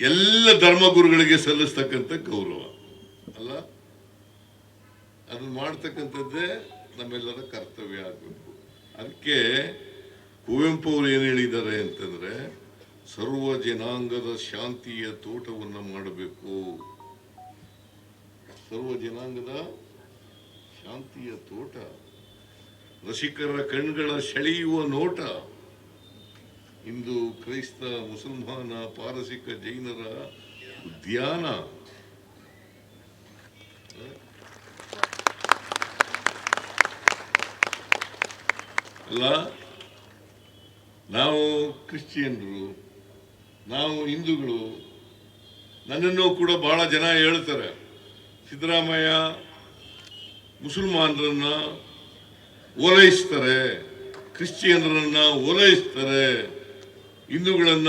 ಎಲ್ಲ ಧರ್ಮಗುರುಗಳಿಗೆ ಸಲ್ಲಿಸ್ತಕ್ಕಂಥ ಗೌರವ, ಅಲ್ಲ? ಅದನ್ನ ಮಾಡ್ತಕ್ಕಂಥದ್ದೇ ನಮ್ಮೆಲ್ಲರ ಕರ್ತವ್ಯ ಆಗಬೇಕು. ಅದಕ್ಕೆ ಕುವೆಂಪು ಅವರು ಏನು ಹೇಳಿದ್ದಾರೆ ಅಂತಂದ್ರೆ, ಸರ್ವ ಜನಾಂಗದ ಶಾಂತಿಯ ತೋಟವನ್ನು ಮಾಡಬೇಕು. ಸರ್ವ ಜನಾಂಗದ ಶಾಂತಿಯ ತೋಟ. ರಸಿಕರ ಕಣ್ಗಳ ಸೆಳೆಯುವ ನೋಟ. ಇಂದು ಕ್ರೈಸ್ತ, ಮುಸಲ್ಮಾನ, ಪಾರಸಿಕ ಜೈನರ ಉದ್ಯಾನ. ಅಲ್ಲ, ನಾವು ಕ್ರಿಶ್ಚಿಯನ್ರು, ನಾವು ಹಿಂದೂಗಳು, ನನ್ನನ್ನು ಕೂಡ ಬಹಳ ಜನ ಹೇಳ್ತಾರೆ. ಸಿದ್ದರಾಮಯ್ಯ ಮುಸಲ್ಮಾನರನ್ನ ಓಲೈಸ್ತಾರೆ, ಕ್ರಿಶ್ಚಿಯನ್ರನ್ನ ಓಲೈಸ್ತಾರೆ. ಹಿಂದೂಗಳನ್ನ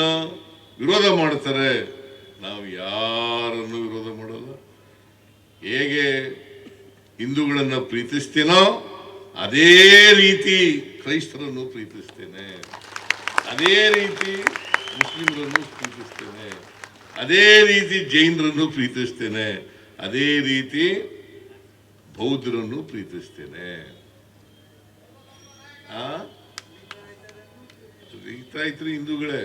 ವಿರೋಧ ಮಾಡ್ತಾರೆ. ನಾವು ಯಾರನ್ನು ವಿರೋಧ ಮಾಡಲ್ಲ. ಹೇಗೆ ಹಿಂದೂಗಳನ್ನು ಪ್ರೀತಿಸ್ತೇನೋ ಅದೇ ರೀತಿ ಕ್ರೈಸ್ತರನ್ನು ಪ್ರೀತಿಸ್ತೇನೆ. ಅದೇ ರೀತಿ ಮುಸ್ಲಿಮರನ್ನು ಪ್ರೀತಿಸ್ತೇನೆ. ಅದೇ ರೀತಿ ಜೈನರನ್ನು ಪ್ರೀತಿಸ್ತೇನೆ. ಅದೇ ರೀತಿ ಬೌದ್ಧರನ್ನು ಪ್ರೀತಿಸ್ತೇನೆ. ಆ? ರೈತರು ಹಿಂದೂಗಳೇ.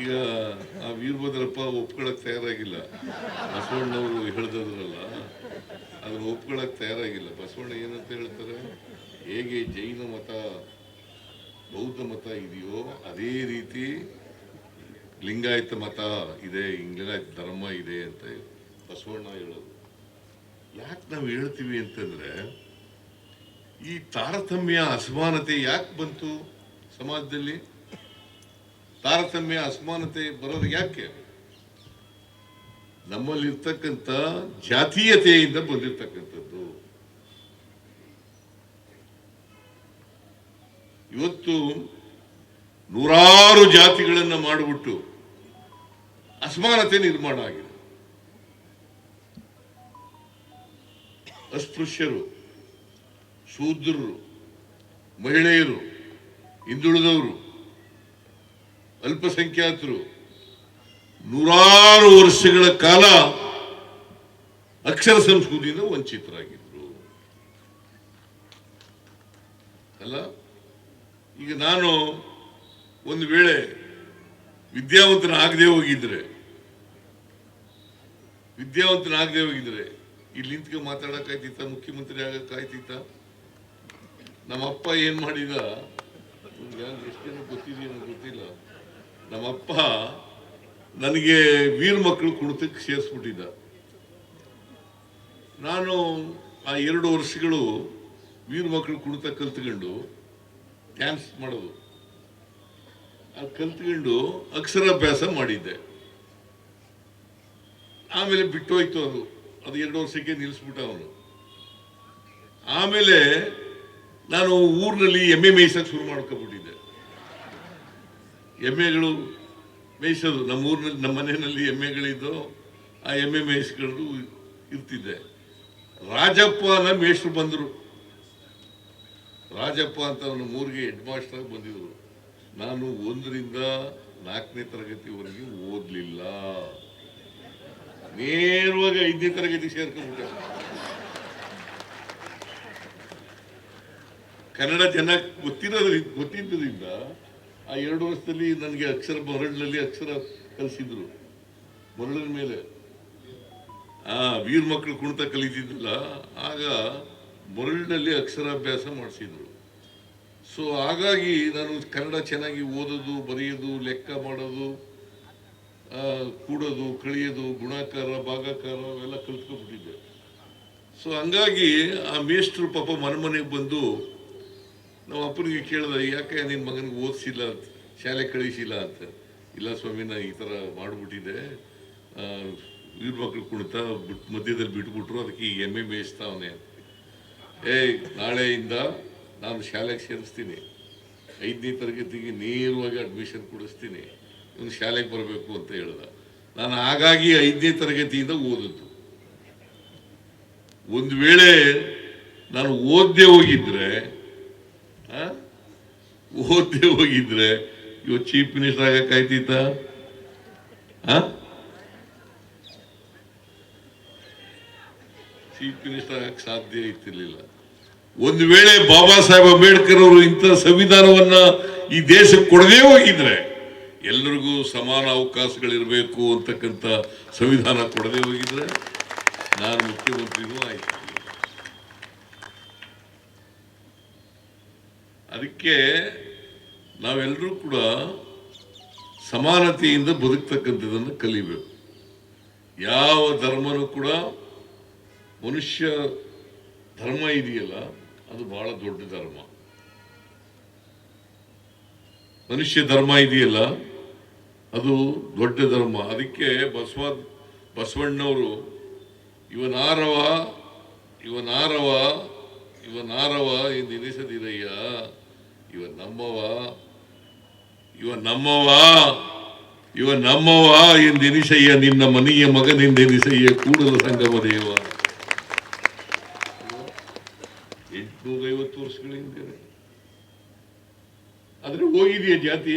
ಈಗ ಆ ವೀರಭದ್ರಪ್ಪ ಒಪ್ಕೊಳಕ್ ತಯಾರಾಗಿಲ್ಲ. ಬಸವಣ್ಣವರು ಹೇಳ್ದದ್ರಲ್ಲ, ಅದನ್ನ ಒಪ್ಕೊಳಕ್ ತಯಾರಾಗಿಲ್ಲ. ಬಸವಣ್ಣ ಏನಂತ ಹೇಳ್ತಾರೆ? ಹೇಗೆ ಜೈನ ಮತ, ಬೌದ್ಧ ಮತ ಇದೆಯೋ ಅದೇ ರೀತಿ ಲಿಂಗಾಯತ ಮತ ಇದೆ ಲಿಂಗಾಯತ ಧರ್ಮ ಇದೆ ಅಂತ ಬಸವಣ್ಣ ಹೇಳೋದು. ಯಾಕೆ ನಾವು ಹೇಳ್ತೀವಿ ಅಂತಂದ್ರೆ, ಈ ತಾರತಮ್ಯ, ಅಸಮಾನತೆ ಯಾಕೆ ಬಂತು? ಸಮಾಜದಲ್ಲಿ ತಾರತಮ್ಯ, ಅಸಮಾನತೆ ಬರೋದು ಯಾಕೆ? ನಮ್ಮಲ್ಲಿರ್ತಕ್ಕಂಥ ಜಾತೀಯತೆಯಿಂದ ಬಂದಿರತಕ್ಕಂಥದ್ದು. ಇವತ್ತು ನೂರಾರು ಜಾತಿಗಳನ್ನ ಮಾಡಿಬಿಟ್ಟು ಅಸಮಾನತೆ ನಿರ್ಮಾಣ ಆಗಿದೆ. ಅಸ್ಪೃಶ್ಯರು, ಶೂದ್ರರು, ಮಹಿಳೆಯರು ಹಿಂದುಳಿದವರು, ಅಲ್ಪಸಂಖ್ಯಾತರು, ನೂರಾರು ವರ್ಷಗಳ ಕಾಲ ಅಕ್ಷರ ಸಂಸ್ಕೃತಿಯಿಂದ ವಂಚಿತರಾಗಿದ್ರು. ಅಲ್ಲ? ಈಗ ನಾನು ಒಂದು ವೇಳೆ ವಿದ್ಯಾವಂತನಾಗದೆ ಹೋಗಿದ್ರೆ ವಿದ್ಯಾವಂತನಾಗದೆ ಹೋಗಿದ್ರೆ, ಇಲ್ಲಿ ನಿಂತ್ಕೊಂಡು ಮಾತಾಡಕ್ಕಾಯ್ತಿತ್ತ? ಮುಖ್ಯಮಂತ್ರಿ ಆಗಕ್ಕಾಯ್ತಿತ್ತ? ನಮ್ಮಪ್ಪ ಏನ್ ಮಾಡಿದ? ಎಷ್ಟು ಎಷ್ಟೇನು ಗೊತ್ತಿದೆಯೋ ಗೊತ್ತಿಲ್ಲ. ನಮ್ಮಪ್ಪ ನನಗೆ ವೀರ ಮಕ್ಕಳು ಕುಣಿತಕ್ಕೆ ಸೇರಿಸ್ಬಿಟ್ಟಿದ್ದ. ನಾನು ಆ ಎರಡು ವರ್ಷಗಳು ವೀರ ಮಕ್ಕಳು ಕುಣಿತ ಕಲ್ತ್ಕೊಂಡು ಡ್ಯಾನ್ಸ್ ಮಾಡೋದು. ಅದು ಕಲ್ತ್ಕೊಂಡು ಅಕ್ಷರಾಭ್ಯಾಸ ಮಾಡಿದ್ದೆ. ಆಮೇಲೆ ಬಿಟ್ಟೋಯ್ತು ಅದು. ಅದು ಎರಡು ವರ್ಷಕ್ಕೆ ನಿಲ್ಲಿಸ್ಬಿಟ್ಟ ಅವನು. ಆಮೇಲೆ ನಾನು ಊರಿನಲ್ಲಿ ಎಮ್ಮೆ ಮೇಯಿಸೋಕೆ ಶುರು ಮಾಡ್ಕೊಬಿಟ್ಟಿದ್ದೆ ಎಮ್ಮೆಗಳು ಮೇಯಿಸೋದು, ನಮ್ಮ ಊರಿನಲ್ಲಿ, ನಮ್ಮ ಮನೆಯಲ್ಲಿ ಎಮ್ಮೆಗಳಿದ್ದು ಆ ಎಮ್ಮೆ ಮೇಯಿಸ್ಕೊಂಡು ಇರ್ತಿದ್ದೆ. ರಾಜಪ್ಪನ ಮೇಷ್ಟ್ರು ಬಂದರು. ರಾಜಪ್ಪ ಅಂತ ಅವನು ಊರಿಗೆ ಹೆಡ್ ಮಾಸ್ಟರ್ ಬಂದಿದ್ರು. ನಾನು ಒಂದರಿಂದ ನಾಲ್ಕನೇ ತರಗತಿವರೆಗೆ ಓದಲಿಲ್ಲ. ನೇರವಾಗಿ ಐದನೇ ತರಗತಿ ಸೇರ್ಕೊಂಡ್ಬಿಟ್ಟೆ. ಕನ್ನಡ ಚೆನ್ನಾಗಿ ಗೊತ್ತಿರೋದ್ರ ಗೊತ್ತಿದ್ದರಿಂದ ಆ ಎರಡು ವರ್ಷದಲ್ಲಿ ನನಗೆ ಅಕ್ಷರ ಮರಳಿನಲ್ಲಿ ಅಕ್ಷರ ಕಲಿಸಿದ್ರು. ಮರಳಿನ ಮೇಲೆ. ಆ, ವೀರ್ ಮಕ್ಕಳು ಕುಣಿತ ಕಲಿತಿದ್ದಿಲ್ಲ. ಆಗ ಮರಳಿನಲ್ಲಿ ಅಕ್ಷರಾಭ್ಯಾಸ ಮಾಡಿಸಿದ್ರು. ಸೊ ಹಾಗಾಗಿ ನಾನು ಕನ್ನಡ ಚೆನ್ನಾಗಿ ಓದೋದು, ಬರೆಯೋದು, ಲೆಕ್ಕ ಮಾಡೋದು ಕೂಡೋದು, ಕಳಿಯೋದು, ಗುಣಾಕಾರ, ಭಾಗಾಕಾರ ಅವೆಲ್ಲ ಕಲ್ತ್ಕೊಂಡ್ಬಿಟ್ಟಿದ್ದೆ. ಸೊ ಹಂಗಾಗಿ ಆ ಮೇಷ್ಟ್ರು ಪಾಪ ಮನೆ ಮನೆಗೆ ಬಂದು ನಮ್ಮ ಅಪ್ಪನಿಗೆ ಕೇಳಿದ, ಯಾಕೆ ನಿನ್ನ ಮಗನಿಗೆ ಓದಿಸಿಲ್ಲ ಅಂತ, ಶಾಲೆ ಕಳಿಸಿಲ್ಲ ಅಂತ? ಇಲ್ಲ ಸ್ವಾಮಿ, ನಾನು ಈ ಥರ ಮಾಡಿಬಿಟ್ಟಿದ್ದೆ. ವೀರ ಮಕ್ಕಳು ಕುಣಿತ ಬಿಟ್ಟು ಮಧ್ಯದಲ್ಲಿ ಬಿಟ್ಬಿಟ್ರು, ಅದಕ್ಕೆ ಈಗ ಎಮ್ಮೆ ಮೇಯಿಸ್ತಾವನೆ ಏಯ್, ನಾಳೆಯಿಂದ ನಾನು ಶಾಲೆಗೆ ಸೇರಿಸ್ತೀನಿ. ಐದನೇ ತರಗತಿಗೆ ನೇರವಾಗಿ ಅಡ್ಮಿಷನ್ ಕೊಡಿಸ್ತೀನಿ. ಇವನು ಶಾಲೆಗೆ ಬರಬೇಕು ಅಂತ ಹೇಳ್ದ. ನಾನು ಹಾಗಾಗಿ ಐದನೇ ತರಗತಿಯಿಂದ ಓದಿದ್ದು. ಒಂದು ವೇಳೆ ನಾನು ಓದ್ದೆ ಹೋಗಿದ್ರೆ? ಓದ್ದೆ ಹೋಗಿದ್ರೆ ಇವ ಚೀಫ್ ಮಿನಿಸ್ಟರ್ ಆಗಕ್ಕಾಯ್ತಿತ್ತ ಚೀಫ್ ಮಿನಿಸ್ಟರ್ ಆಗಕ್ಕೆ ಸಾಧ್ಯ ಇತ್ತಿರ್ಲಿಲ್ಲ ಒಂದು ವೇಳೆ ಬಾಬಾ ಸಾಹೇಬ್ ಅಂಬೇಡ್ಕರ್ ಅವರು ಇಂಥ ಸಂವಿಧಾನವನ್ನ ಈ ದೇಶಕ್ಕೆ ಕೊಡದೇ ಹೋಗಿದ್ರೆ ಎಲ್ಲರಿಗೂ ಸಮಾನ ಅವಕಾಶಗಳಿರಬೇಕು ಅಂತಕ್ಕಂಥ ಸಂವಿಧಾನ ಕೊಡದೇ ಹೋಗಿದ್ರೆ, ನಾನು ಮುಖ್ಯಮಂತ್ರಿನೂ ಆಯ್ತು. ಅದಕ್ಕೆ ನಾವೆಲ್ಲರೂ ಕೂಡ ಸಮಾನತೆಯಿಂದ ಬದುಕ್ತಕ್ಕಂಥದ್ದನ್ನು ಕಲಿಬೇಕು. ಯಾವ ಧರ್ಮನೂ ಕೂಡ ಮನುಷ್ಯ ಧರ್ಮ ಇದೆಯಲ್ಲ, ಅದು ಬಹಳ ದೊಡ್ಡ ಧರ್ಮ. ಮನುಷ್ಯ ಧರ್ಮ ಇದೆಯಲ್ಲ, ಅದು ದೊಡ್ಡ ಧರ್ಮ. ಅದಕ್ಕೆ ಬಸವ, ಬಸವಣ್ಣವರು ಇವನಾರವ ಇವನಾರವ ಇವನಾರವ ಎಂದು ಎನಿಸದಿರಯ್ಯ ಇವ ನಮ್ಮವ ಇವ ನಮ್ಮವ ಇವ ನಮ್ಮವ ಎಂದೆನಿಸಯ್ಯ ನಿನ್ನ ಮನೆಯ ಮಗನೆಂದೆನಿಸಯ್ಯ ಕೂಡಲ ಸಂಗಮ ದೇವ ಎಂಟುನೂರೈವತ್ತು ವರ್ಷಗಳ ಹಿಂದೆ ಆದ್ರೆ ಹೋಗಿದೆಯಾ ಜಾತಿ?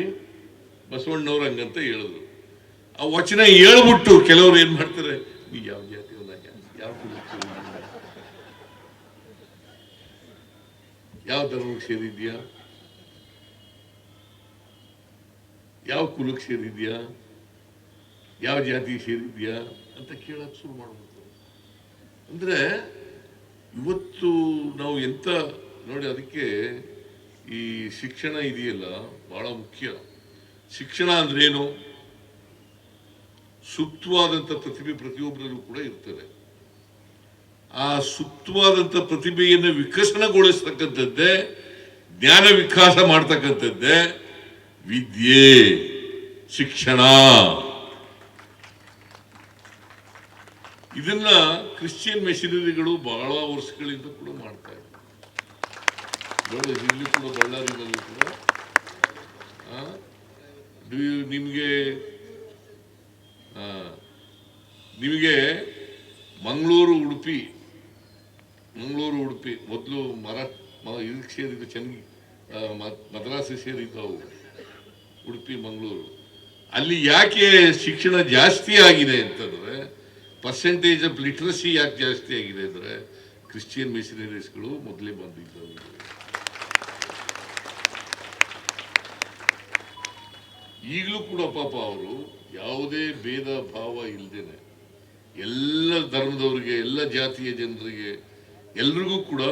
ಬಸವಣ್ಣವ್ರ ಹಂಗಂತ ಹೇಳಿದ್ರು. ಆ ವಚನ ಹೇಳ್ಬಿಟ್ಟು ಕೆಲವರು ಏನ್ ಮಾಡ್ತಾರೆ? ನೀ ಯಾವ ಜಾತಿ ಯಾವ? ಯಾವ ಧರ್ಮಕ್ಕೆ ಸೇರಿದ್ಯಾ? ಯಾವ ಕುಲಕ್ಕೆ ಸೇರಿದ್ಯಾ? ಯಾವ ಜಾತಿಗೆ ಸೇರಿದ್ಯಾ ಅಂತ ಕೇಳಕ್ಕೆ ಶುರು ಮಾಡ್ಬೋದು ಅಂದರೆ ಇವತ್ತು ನಾವು ಎಂಥ ನೋಡಿ ಅದಕ್ಕೆ ಈ ಶಿಕ್ಷಣ ಇದೆಯಲ್ಲ ಬಹಳ ಮುಖ್ಯ. ಶಿಕ್ಷಣ ಅಂದ್ರೇನು? ಸೂಕ್ತವಾದಂಥ ಪ್ರತಿಭೆ ಪ್ರತಿಯೊಬ್ಬರಲ್ಲೂ ಕೂಡ ಇರ್ತದೆ. ಆ ಸೂಕ್ತವಾದಂಥ ಪ್ರತಿಭೆಯನ್ನು ವಿಕಸನಗೊಳಿಸ್ತಕ್ಕಂಥದ್ದೇ ಜ್ಞಾನ ವಿಕಾಸ ಮಾಡ್ತಕ್ಕಂಥದ್ದೇ ವಿದ್ಯೆ, ಶಿಕ್ಷಣ. ಇದನ್ನ ಕ್ರಿಶ್ಚಿಯನ್ ಮೆಷಿನರಿಗಳು ಬಹಳ ವರ್ಷಗಳಿಂದ ಕೂಡ ಮಾಡ್ತಾ ಇದ್ದಾರೆ. ಇಲ್ಲಿ ಕೂಡ ಬಳ್ಳಾರಿನಲ್ಲಿ ಕೂಡ. ನಿಮಗೆ ನಿಮ್ಗೆ ಮಂಗಳೂರು, ಉಡುಪಿ ಮಂಗಳೂರು, ಉಡುಪಿ, ಮೊದಲು ಮರ ಇದು ಇದಕ್ಕೆ ಸೇರಿದ್ದು ಚೆನ್ನ ಮದ್ರಾಸಿಗೆ ಸೇರಿದ್ದು ಅವು ಉಡುಪಿ, ಮಂಗಳೂರು. ಅಲ್ಲಿ ಯಾಕೆ ಶಿಕ್ಷಣ ಜಾಸ್ತಿ ಆಗಿದೆ ಅಂತಂದರೆ ಪರ್ಸೆಂಟೇಜ್ ಆಫ್ ಲಿಟ್ರಸಿ ಯಾಕೆ ಜಾಸ್ತಿ ಆಗಿದೆ ಅಂದರೆ ಕ್ರಿಶ್ಚಿಯನ್ ಮಿಷನರೀಸ್ಗಳು ಮೊದಲೇ ಬಂದಿದ್ದವು. ಈಗಲೂ ಕೂಡ ಪಾಪ ಅವರು ಯಾವುದೇ ಭೇದ ಭಾವ ಇಲ್ಲದೇನೆ ಎಲ್ಲ ಧರ್ಮದವರಿಗೆ, ಎಲ್ಲ ಜಾತಿಯ ಜನರಿಗೆ, ಎಲ್ರಿಗೂ ಕೂಡ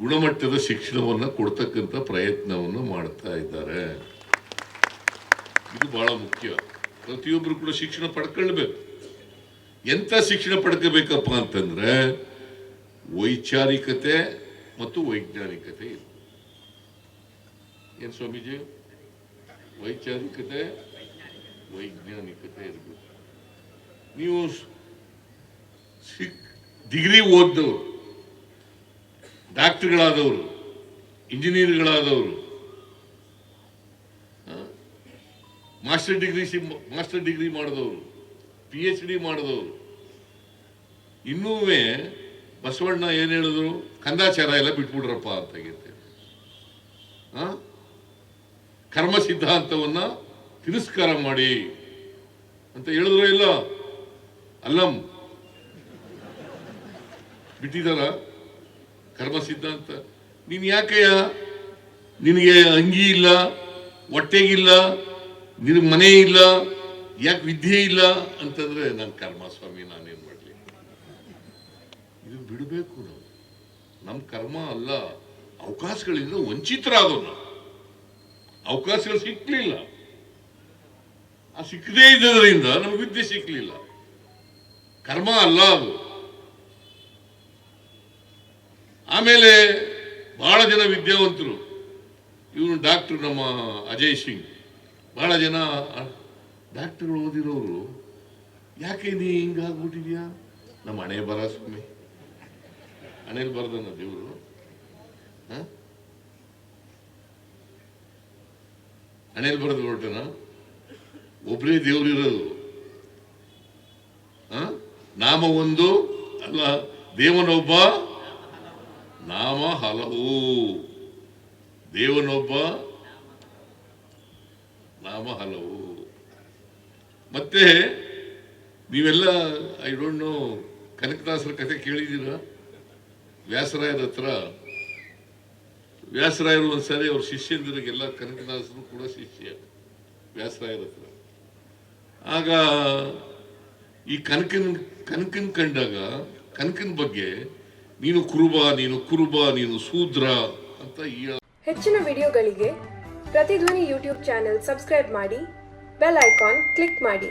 ಗುಣಮಟ್ಟದ ಶಿಕ್ಷಣವನ್ನು ಕೊಡ್ತಕ್ಕಂಥ ಪ್ರಯತ್ನವನ್ನು ಮಾಡ್ತಾ ಇದ್ದಾರೆ. ಇದು ಬಹಳ ಮುಖ್ಯ. ಪ್ರತಿಯೊಬ್ಬರು ಕೂಡ ಶಿಕ್ಷಣ ಪಡ್ಕೊಳ್ಬೇಕು. ಎಂಥ ಶಿಕ್ಷಣ ಪಡ್ಕೋಬೇಕಪ್ಪ ಅಂತಂದ್ರೆ ವೈಚಾರಿಕತೆ ಮತ್ತು ವೈಜ್ಞಾನಿಕತೆ ಇದೆ. ಏನು ಸ್ವಾಮೀಜಿ? ವೈಚಾರಿಕತೆ, ವೈಜ್ಞಾನಿಕತೆ ಇರಬೇಕು. ನೀವು ಡಿಗ್ರಿ ಓದ್ದವರು ಡಾಕ್ಟರ್ಗಳಾದವರು, ಇಂಜಿನಿಯರ್ಗಳಾದವರು ಮಾಸ್ಟರ್ ಡಿಗ್ರಿ ಮಾಸ್ಟರ್ ಡಿಗ್ರಿ ಮಾಡಿದವರು ಪಿ ಎಚ್ ಡಿ ಮಾಡಿದವರು. ಇನ್ನೂ ಬಸವಣ್ಣ ಏನು ಹೇಳಿದ್ರು? ಕಂದಾಚಾರ ಎಲ್ಲ ಬಿಟ್ಬಿಡ್ರಪ್ಪ ಅಂತ ಹಾಂ? ಕರ್ಮ ಸಿದ್ಧಾಂತವನ್ನು ತಿರಸ್ಕಾರ ಮಾಡಿ ಅಂತ ಹೇಳಿದ್ರು ಇಲ್ಲ? ಅಲ್ಲಂ. ಬಿಟ್ಟಿದಾರ ಕರ್ಮ ಸಿದ್ಧಾಂತ. ನೀನು ಯಾಕೆಯ ನಿನಗೆ ಅಂಗಿ ಇಲ್ಲ ಹೊಟ್ಟೆಗಿಲ್ಲ ನಿನ್ ಮನೆ ಇಲ್ಲ, ಯಾಕೆ ವಿದ್ಯೆ ಇಲ್ಲ ಅಂತಂದ್ರೆ ನಾನು ಕರ್ಮ ಸ್ವಾಮಿ ನಾನೇನ್ ಮಾಡಲಿ? ಇದು ಬಿಡಬೇಕು ನಾವು. ನಮ್ಮ ಕರ್ಮ ಅಲ್ಲ, ಅವಕಾಶಗಳಿಂದ ವಂಚಿತರಾಗೋದು ನಾವು. ಅವಕಾಶಗಳು ಸಿಕ್ಲಿಲ್ಲ. ಆ ಸಿಕ್ಕದೇ ಇದ್ದರಿಂದ ನಮ್ಗೆ ವಿದ್ಯೆ ಸಿಕ್ಲಿಲ್ಲ. ಕರ್ಮ ಅಲ್ಲ ಅದು. ಆಮೇಲೆ ಬಹಳ ಜನ ವಿದ್ಯಾವಂತರು ಇವನು ಡಾಕ್ಟರ್ ನಮ್ಮ ಅಜಯ್ ಸಿಂಗ್. ಬಹಳ ಜನ ಡಾಕ್ಟರ್ ಓದಿರೋರು, ಯಾಕೆ ನೀ ಹಿಂಗಾಗ್ಬಿಟ್ಟಿದ್ಯಾ ನಮ್ಮ ಹಣೆ ಬರ ಸ್ವಾಮಿ. ಹಣೆಯಲ್ಲಿ ಬರ್ದನ ದೇವರು. ಹಣೆಯಲ್ಲಿ ಬರೆದು ಹೊರಟನ ಒಬ್ಬರೇ ದೇವರಿರೋದು? ನಾಮ ಒಂದು, ಅಲ್ಲ, ದೇವನೊಬ್ಬ ನಾಮ ಹಲವು. ದೇವನೊಬ್ಬ. ನಾಮ ಹಲವು. ಮತ್ತೆ ನೀವೆಲ್ಲ ಐ ಡೋಂಟ್ ನೋ ಕನಕದಾಸರ ಕಥೆ ಕೇಳಿದ್ದೀರಾ? ವ್ಯಾಸರಾಯರ ಹತ್ರ. ವ್ಯಾಸರಾಯರು ಒಂದ್ಸರಿ ಅವ್ರ ಶಿಷ್ಯಂದಿರಿಗೆಲ್ಲ ಕನಕದಾಸರು ಕೂಡ ಶಿಷ್ಯ, ವ್ಯಾಸರಾಯರ ಹತ್ರ. ಆಗ ಈ ಕನಕನ್ ಕನಕನ್ ಕಂಡಾಗ, ಕನಕನ ಬಗ್ಗೆ ನೀನು ಕುರುಬ ನೀನು ಕುರುಬ, ನೀನು ಶೂದ್ರ ಅಂತ ಹೆಚ್ಚಿನ ವಿಡಿಯೋಗಳಿಗೆ ಪ್ರತಿಧ್ವನಿ ಯೂಟ್ಯೂಬ್ ಚಾನೆಲ್ ಸಬ್ಸ್ಕ್ರೈಬ್ ಮಾಡಿ, ಬೆಲ್ ಐಕಾನ್ ಕ್ಲಿಕ್ ಮಾಡಿ.